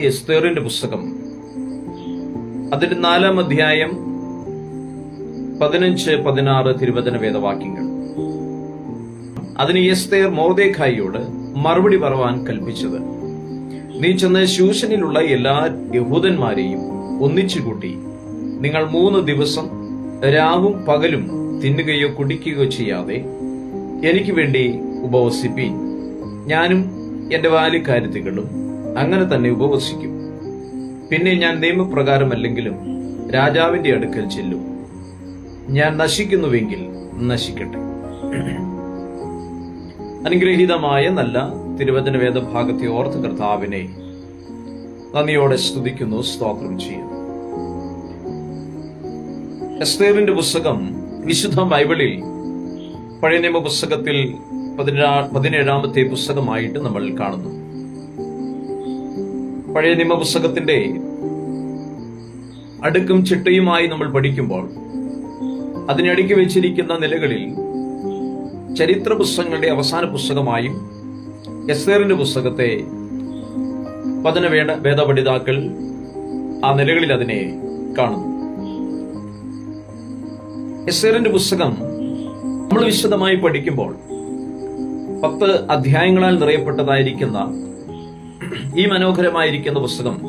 എസ്തേറിന്റെ പുസ്തകം. അതിന്റെ നാലാം അധ്യായം പതിനഞ്ച് പതിനാറ് തിരുവചന വേദവാക്യങ്ങൾ. അതിന് എസ്തേർ മോർദേഖായിയോട് മറുപടി പറവാൻ കൽപ്പിച്ചത് നീ ചെന്ന് ശൂഷനിലുള്ള എല്ലാ യഹൂദന്മാരെയും ഒന്നിച്ചു കൂട്ടി നിങ്ങൾ മൂന്ന് ദിവസം രാവും പകലും തിന്നുകയോ കുടിക്കുകയോ ചെയ്യാതെ എനിക്ക് വേണ്ടി ഉപവസിപ്പീൻ. ഞാനും എന്റെ ബാല്യക്കാരുത്തികളും അങ്ങനെ തന്നെ ഉപവസിക്കും. പിന്നെ ഞാൻ നിയമപ്രകാരമല്ലെങ്കിലും രാജാവിന്റെ അടുക്കൽ ചെല്ലും. ഞാൻ നശിക്കുന്നുവെങ്കിൽ നശിക്കട്ടെ. അനുഗ്രഹീതമായ നല്ല തിരുവചന വേദഭാഗത്തെ ഓർത്ത് കർത്താവിനെ നന്ദിയോടെ സ്തുതിക്കുന്നു സ്തോത്രം ചെയ്യുന്നു. എസ്തേറിന്റെ പുസ്തകം വിശുദ്ധ ബൈബിളിൽ പഴയ നിയമ പുസ്തകത്തിൽ പതിനേഴാ പതിനേഴാമത്തെ പുസ്തകമായിട്ട് നമ്മൾ കാണുന്നു. പഴയ നിയമപുസ്തകത്തിന്റെ അടുക്കും ചിട്ടയുമായി നമ്മൾ പഠിക്കുമ്പോൾ അതിനടുക്കി വെച്ചിരിക്കുന്ന നിലകളിൽ ചരിത്ര പുസ്തകങ്ങളുടെ അവസാന പുസ്തകമായും എസ്തേറിന്റെ പുസ്തകത്തെ പതന വേണ്ട വേദപഠിതാക്കൾ ആ നിലകളിൽ അതിനെ കാണുന്നു. എസ്തേറിന്റെ പുസ്തകം നമ്മൾ വിശദമായി പഠിക്കുമ്പോൾ പത്ത് അധ്യായങ്ങളാൽ നിറയപ്പെട്ടതായിരിക്കുന്ന ഈ മനോഹരമായിരിക്കുന്ന പുസ്തകം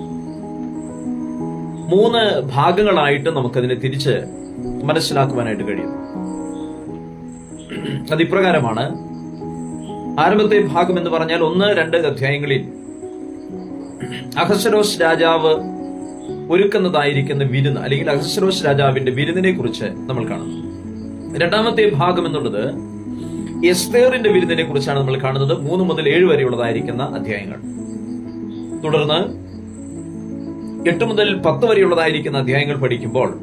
മൂന്ന് ഭാഗങ്ങളായിട്ട് നമുക്കതിനെ തിരിച്ച് മനസ്സിലാക്കുവാനായിട്ട് കഴിയും. അതിപ്രകാരമാണ് ആരംഭത്തെ ഭാഗം എന്ന് പറഞ്ഞാൽ ഒന്ന് രണ്ട് അധ്യായങ്ങളിൽ അഹസരോസ് രാജാവ് ഒരുക്കുന്നതായിരിക്കുന്ന വിരുന്ന് അല്ലെങ്കിൽ അഹസരോസ് രാജാവിന്റെ വിരുന്നിനെ കുറിച്ച് നമ്മൾ കാണുന്നു. രണ്ടാമത്തെ ഭാഗം എന്നുള്ളത് എസ്തേറിന്റെ വിരുന്നിനെ കുറിച്ചാണ് നമ്മൾ കാണുന്നത്. മൂന്ന് മുതൽ ഏഴ് വരെയുള്ളതായിരിക്കുന്ന അധ്യായങ്ങൾ. തുടർന്ന് എട്ട് മുതൽ പത്ത് വരെയുള്ളതായിരിക്കുന്ന അധ്യായങ്ങൾ പഠിക്കുമ്പോൾ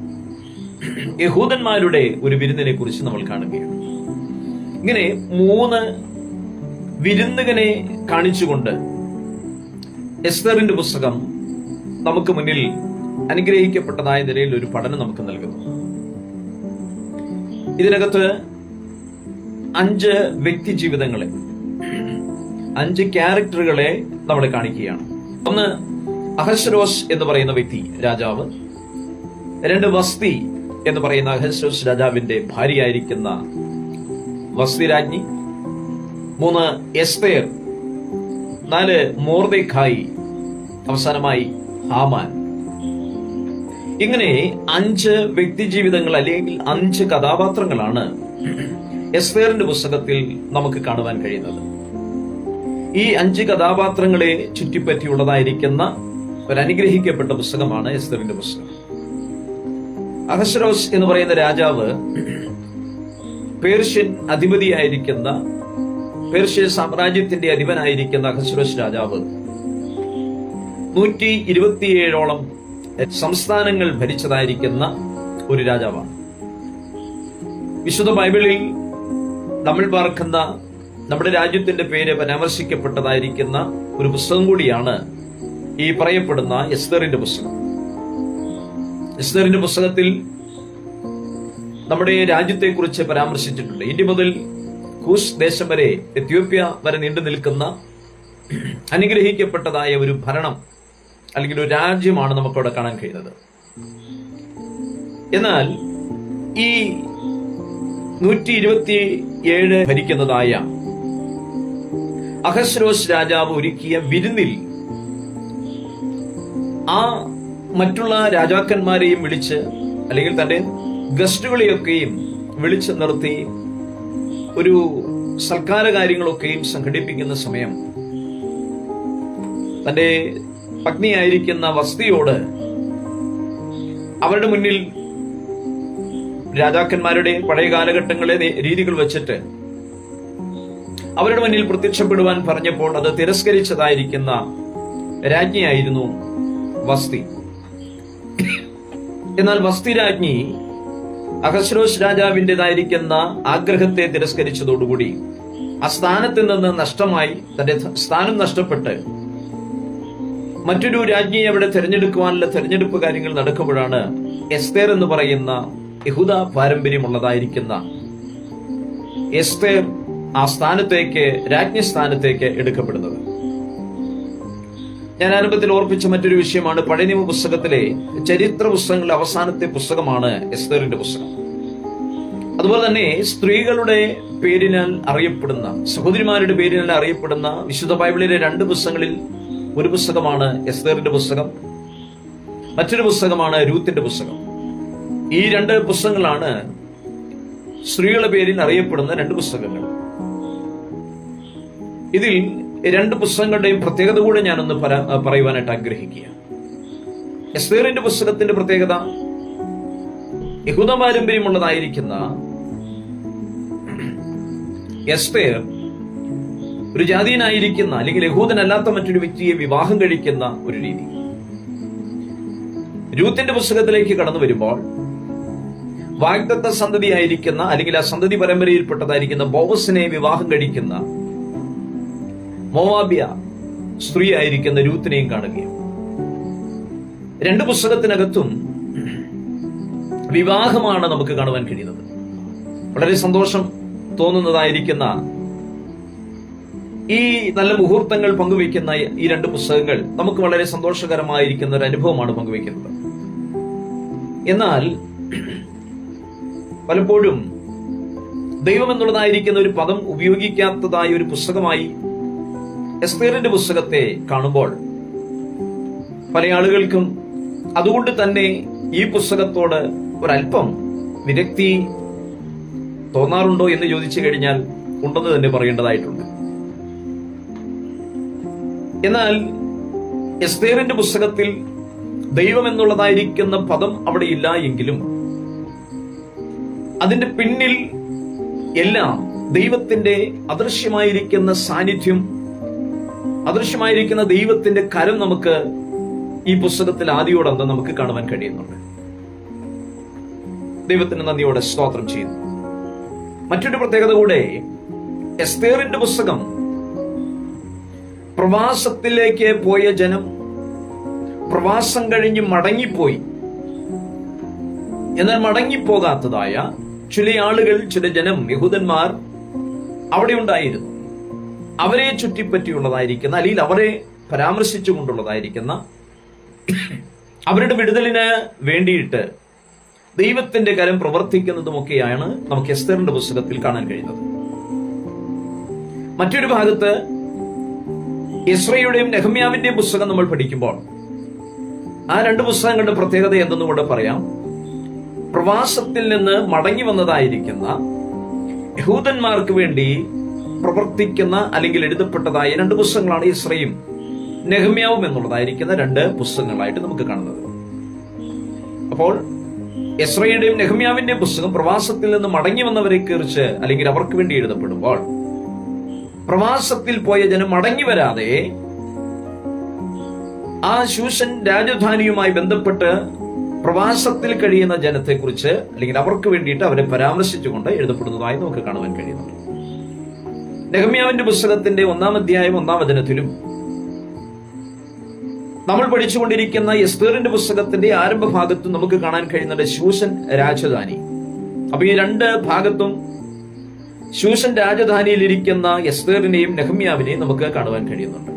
യഹൂദന്മാരുടെ ഒരു വിരുന്നിനെ കുറിച്ച് നമ്മൾ കാണുകയാണ്. ഇങ്ങനെ മൂന്ന് വിരുന്നുകനെ കാണിച്ചുകൊണ്ട് എസ്തറിന്റെ പുസ്തകം നമുക്ക് മുന്നിൽ അനുഗ്രഹിക്കപ്പെട്ടതായ നിലയിൽ ഒരു പഠനം നമുക്ക് നൽകുന്നു. ഇതിനകത്ത് അഞ്ച് വ്യക്തി ജീവിതങ്ങളെ അഞ്ച് ക്യാരക്ടറുകളെ നമ്മൾ കാണിക്കുകയാണ്. ഒന്ന് അഹസ്രോസ് എന്ന് പറയുന്ന വ്യക്തി രാജാവ്. രണ്ട് വസ്തി എന്ന് പറയുന്ന അഹസ്രോസ് രാജാവിന്റെ ഭാര്യയായിരിക്കുന്ന വസ്തി രാജ്ഞി. മൂന്ന് എസ്തേർ. നാല് മോർദേഖായി അവസാനമായി ഹാമാൻ. ഇങ്ങനെ അഞ്ച് വ്യക്തി ജീവിതങ്ങൾ അല്ലെങ്കിൽ അഞ്ച് കഥാപാത്രങ്ങളാണ് എസ്തേറിന്റെ പുസ്തകത്തിൽ നമുക്ക് കാണുവാൻ കഴിയുന്നത്. ഈ അഞ്ച് കഥാപാത്രങ്ങളെ ചുറ്റിപ്പറ്റിയുള്ളതായിരിക്കുന്ന ഒരു അനുഗ്രഹിക്കപ്പെട്ട പുസ്തകമാണ് എസ്തറിന്റെ പുസ്തകം. അഹസ്രോസ് എന്ന് പറയുന്ന രാജാവ് പേർഷ്യൻ അധിപതിയായിരിക്കുന്ന പേർഷ്യൻ സാമ്രാജ്യത്തിന്റെ അധിപനായിരിക്കുന്ന അഹസ്രോസ് രാജാവ് നൂറ്റി ഇരുപത്തിയേഴോളം സംസ്ഥാനങ്ങൾ ഭരിച്ചതായിരിക്കുന്ന ഒരു രാജാവാണ്. വിശുദ്ധ ബൈബിളിൽ നമ്മൾ പാർക്കുന്ന നമ്മുടെ രാജ്യത്തിന്റെ പേര് പരാമർശിക്കപ്പെട്ടതായിരിക്കുന്ന ഒരു പുസ്തകം കൂടിയാണ് ഈ പറയപ്പെടുന്ന എസ്തറിന്റെ പുസ്തകം. എസ്തറിന്റെ പുസ്തകത്തിൽ നമ്മുടെ രാജ്യത്തെക്കുറിച്ച് പരാമർശിച്ചിട്ടുണ്ട്. ഇന്ത്യ മുതൽ കൂസ് ദേശം വരെ എത്യോപ്യ വരെ നീണ്ടു നിൽക്കുന്ന അനുഗ്രഹിക്കപ്പെട്ടതായ ഒരു ഭരണം അല്ലെങ്കിൽ ഒരു രാജ്യമാണ് നമുക്കവിടെ കാണാൻ കഴിയുന്നത്. എന്നാൽ ഈ നൂറ്റി ഇരുപത്തി ഏഴ് ഭരിക്കുന്നതായ അഹസ്രോസ് രാജാവ് ഒരുക്കിയ വിരുന്നിൽ ആ മറ്റുള്ള രാജാക്കന്മാരെയും വിളിച്ച് അല്ലെങ്കിൽ തന്റെ ഗസ്റ്റുകളെയൊക്കെയും വിളിച്ചു നിർത്തി ഒരു സൽക്കാര കാര്യങ്ങളൊക്കെയും സംഘടിപ്പിക്കുന്ന സമയം. തന്റെ പത്നിയായിരിക്കുന്ന വസ്തിയോട് അവരുടെ മുന്നിൽ രാജാക്കന്മാരുടെ പഴയ കാലഘട്ടങ്ങളെ രീതികൾ വെച്ചിട്ട് അവരുടെ മുന്നിൽ പ്രത്യക്ഷപ്പെടുവാൻ പറഞ്ഞപ്പോൾ അത് തിരസ്കരിച്ചതായിരിക്കുന്ന രാജ്ഞിയായിരുന്നു വസ്തി. എന്നാൽ വസ്തി രാജ്ഞി അഹസ്രോസ് രാജാവിന്റെതായിരിക്കുന്ന ആഗ്രഹത്തെ തിരസ്കരിച്ചതോടുകൂടി ആ സ്ഥാനത്ത് നിന്ന് നഷ്ടമായി തന്റെ സ്ഥാനം നഷ്ടപ്പെട്ട് മറ്റൊരു രാജ്ഞിയെ അവിടെ തിരഞ്ഞെടുക്കുവാനുള്ള തിരഞ്ഞെടുപ്പ് കാര്യങ്ങൾ നടക്കുമ്പോഴാണ് എസ്തേർ എന്ന് പറയുന്ന യഹൂദ പാരമ്പര്യമുള്ളതായിരിക്കുന്ന എസ്തേർ ആ സ്ഥാനത്തേക്ക് രാജ്ഞി സ്ഥാനത്തേക്ക് എടുക്കപ്പെടുന്നത്. ഞാൻ ആരംഭത്തിൽ ഓർപ്പിച്ച മറ്റൊരു വിഷയമാണ് പഴയ നിയമ പുസ്തകത്തിലെ ചരിത്ര പുസ്തകങ്ങളിലെ അവസാനത്തെ പുസ്തകമാണ് എസ്തേറിന്റെ പുസ്തകം. അതുപോലെ തന്നെ സ്ത്രീകളുടെ പേരിനാൽ അറിയപ്പെടുന്ന സഹോദരിമാരുടെ പേരിനാൽ അറിയപ്പെടുന്ന വിശുദ്ധ ബൈബിളിലെ രണ്ട് പുസ്തകങ്ങളിൽ ഒരു പുസ്തകമാണ് എസ്തേറിന്റെ പുസ്തകം. മറ്റൊരു പുസ്തകമാണ് രൂത്തിന്റെ പുസ്തകം. ഈ രണ്ട് പുസ്തകങ്ങളാണ് സ്ത്രീകളുടെ പേരിൽ അറിയപ്പെടുന്ന രണ്ട് പുസ്തകങ്ങൾ. ഇതിൽ രണ്ട് പുസ്തകങ്ങളുടെയും പ്രത്യേകത കൂടെ ഞാനൊന്ന് പറയുവാനായിട്ട് ആഗ്രഹിക്കുക എസ്തേറിന്റെ പുസ്തകത്തിന്റെ പ്രത്യേകത യഹൂദ പാരമ്പര്യമുള്ളതായിരിക്കുന്ന എസ്തേർ ഒരു ജാതിയനായിരിക്കുന്ന അല്ലെങ്കിൽ യഹൂദനല്ലാത്ത മറ്റൊരു വ്യക്തിയെ വിവാഹം കഴിക്കുന്ന ഒരു രീതി. രൂത്തിന്റെ പുസ്തകത്തിലേക്ക് കടന്നു വരുമ്പോൾ വാഗ്ദത്ത സന്തതിയായിരിക്കുന്ന അല്ലെങ്കിൽ ആ സന്തതി പരമ്പരയിൽപ്പെട്ടതായിരിക്കുന്ന ബോവസിനെ വിവാഹം കഴിക്കുന്ന മോവാബ്യ സ്ത്രീ ആയിരിക്കുന്ന രൂത്തിനെയും കാണുകയും രണ്ട് പുസ്തകത്തിനകത്തും വിവാഹമാണ് നമുക്ക് കാണുവാൻ കഴിയുന്നത്. വളരെ സന്തോഷം തോന്നുന്നതായിരിക്കുന്ന ഈ നല്ല മുഹൂർത്തങ്ങൾ പങ്കുവയ്ക്കുന്ന ഈ രണ്ട് പുസ്തകങ്ങൾ നമുക്ക് വളരെ സന്തോഷകരമായിരിക്കുന്ന ഒരു അനുഭവമാണ് പങ്കുവയ്ക്കുന്നത്. എന്നാൽ പലപ്പോഴും ദൈവം എന്നുള്ളതായിരിക്കുന്ന ഒരു പദം ഉപയോഗിക്കാത്തതായ ഒരു പുസ്തകമായി എസ്തേറിന്റെ പുസ്തകത്തെ കാണുമ്പോൾ പല ആളുകൾക്കും അതുകൊണ്ട് തന്നെ ഈ പുസ്തകത്തോട് ഒരല്പം വിരക്തി തോന്നാറുണ്ടോ എന്ന് ചോദിച്ചു കഴിഞ്ഞാൽ ഉണ്ടെന്ന് തന്നെ പറയേണ്ടതായിട്ടുണ്ട്. എന്നാൽ എസ്തേറിന്റെ പുസ്തകത്തിൽ ദൈവം എന്നുള്ളതായിരിക്കുന്ന പദം അവിടെ ഇല്ല എങ്കിലും അതിന്റെ പിന്നിൽ എല്ലാം ദൈവത്തിന്റെ അദൃശ്യമായിരിക്കുന്ന സാന്നിധ്യം അദൃശ്യമായിരിക്കുന്ന ദൈവത്തിന്റെ കരം നമുക്ക് ഈ പുസ്തകത്തിൽ ആദ്യോടന്ത് നമുക്ക് കാണുവാൻ കഴിയുന്നുണ്ട്. ദൈവത്തിന് നന്ദിയോടെ സ്തോത്രം ചെയ്യുന്നു. മറ്റൊരു പ്രത്യേകത കൂടെ എസ്തേറിന്റെ പുസ്തകം പ്രവാസത്തിലേക്ക് പോയ ജനം പ്രവാസം കഴിഞ്ഞ് മടങ്ങിപ്പോയി. എന്നാൽ മടങ്ങിപ്പോകാത്തതായ ചില ആളുകൾ ചില ജനം യഹൂദന്മാർ അവിടെ ഉണ്ടായിരുന്നു. അവരെ ചുറ്റിപ്പറ്റിയുള്ളതായിരിക്കുന്ന അല്ലെങ്കിൽ അവരെ പരാമർശിച്ചുകൊണ്ടുള്ളതായിരിക്കുന്ന അവരുടെ വിടുതലിന് വേണ്ടിയിട്ട് ദൈവത്തിന്റെ കരം പ്രവർത്തിക്കുന്നതുമൊക്കെയാണ് നമുക്ക് എസ്തറിന്റെ പുസ്തകത്തിൽ കാണാൻ കഴിയുന്നത്. മറ്റൊരു ഭാഗത്ത് ഇസ്രയുടെയും നെഹമ്യാവിന്റെയും പുസ്തകം നമ്മൾ പഠിക്കുമ്പോൾ ആ രണ്ട് പുസ്തകങ്ങളുടെ പ്രത്യേകത എന്തെന്നുകൂടെ പറയാം. പ്രവാസത്തിൽ നിന്ന് മടങ്ങി വന്നതായിരിക്കുന്ന യഹൂദന്മാർക്ക് വേണ്ടി പ്രവർത്തിക്കുന്ന അല്ലെങ്കിൽ എഴുതപ്പെട്ടതായ രണ്ട് പുസ്തകങ്ങളാണ് ഇസ്രയും നെഹമ്യാവും എന്നുള്ളതായിരിക്കുന്ന രണ്ട് പുസ്തകങ്ങളായിട്ട് നമുക്ക് കാണുന്നത്. അപ്പോൾ എസ്രയുടെയും നെഹമ്യാവിന്റെ പുസ്തകം പ്രവാസത്തിൽ നിന്ന് മടങ്ങി വന്നവരെ കുറിച്ച് അല്ലെങ്കിൽ അവർക്ക് വേണ്ടി എഴുതപ്പെടുമ്പോൾ പ്രവാസത്തിൽ പോയ ജനം മടങ്ങി വരാതെ ആ ശൂഷൻ രാജധാനിയുമായി ബന്ധപ്പെട്ട് പ്രവാസത്തിൽ കഴിയുന്ന ജനത്തെക്കുറിച്ച് അല്ലെങ്കിൽ അവർക്ക് വേണ്ടിയിട്ട് അവരെ പരാമർശിച്ചുകൊണ്ട് എഴുതപ്പെടുന്നതായി നമുക്ക് കാണുവാൻ കഴിയുന്നുണ്ട്. നെഹമ്യാവിന്റെ പുസ്തകത്തിന്റെ ഒന്നാം അധ്യായം ഒന്നാം വചനത്തിലും നമ്മൾ പഠിച്ചുകൊണ്ടിരിക്കുന്ന എസ്തേറിന്റെ പുസ്തകത്തിന്റെ ആരംഭ ഭാഗത്തും നമുക്ക് കാണാൻ കഴിയുന്നത് ശൂഷൻ രാജധാനി. അപ്പൊ ഈ രണ്ട് ഭാഗത്തും ശൂഷൻ രാജധാനിയിൽ ഇരിക്കുന്ന എസ്തേറിനെയും നെഹമ്യാവിനെയും നമുക്ക് കാണുവാൻ കഴിയുന്നുണ്ട്.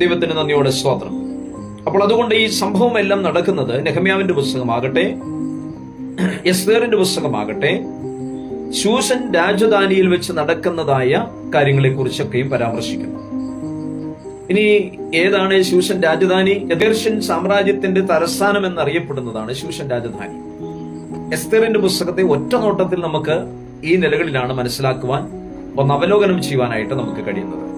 ദൈവത്തിന് നന്ദിയോടെ സ്വാതന്ത്ര്യം അപ്പോൾ അതുകൊണ്ട് ഈ സംഭവം എല്ലാം നടക്കുന്നത് നെഹമ്യാവിന്റെ പുസ്തകമാകട്ടെ എസ്തേറിന്റെ പുസ്തകമാകട്ടെ ശൂഷൻ രാജധാനിയിൽ വെച്ച് നടക്കുന്നതായ കാര്യങ്ങളെ കുറിച്ചൊക്കെയും പരാമർശിക്കുന്നു. ഇനി ഏതാണ് ശൂഷൻ രാജധാനി? എതേർഷ്യൻ സാമ്രാജ്യത്തിന്റെ തലസ്ഥാനം എന്നറിയപ്പെടുന്നതാണ് ശൂഷൻ രാജധാനി. എസ്തേറിന്റെ പുസ്തകത്തെ ഒറ്റ നോട്ടത്തിൽ നമുക്ക് ഈ നിലകളിലാണ് മനസ്സിലാക്കുവാൻ ഒന്ന് അവലോകനം ചെയ്യുവാനായിട്ട് നമുക്ക് കഴിയുന്നത്.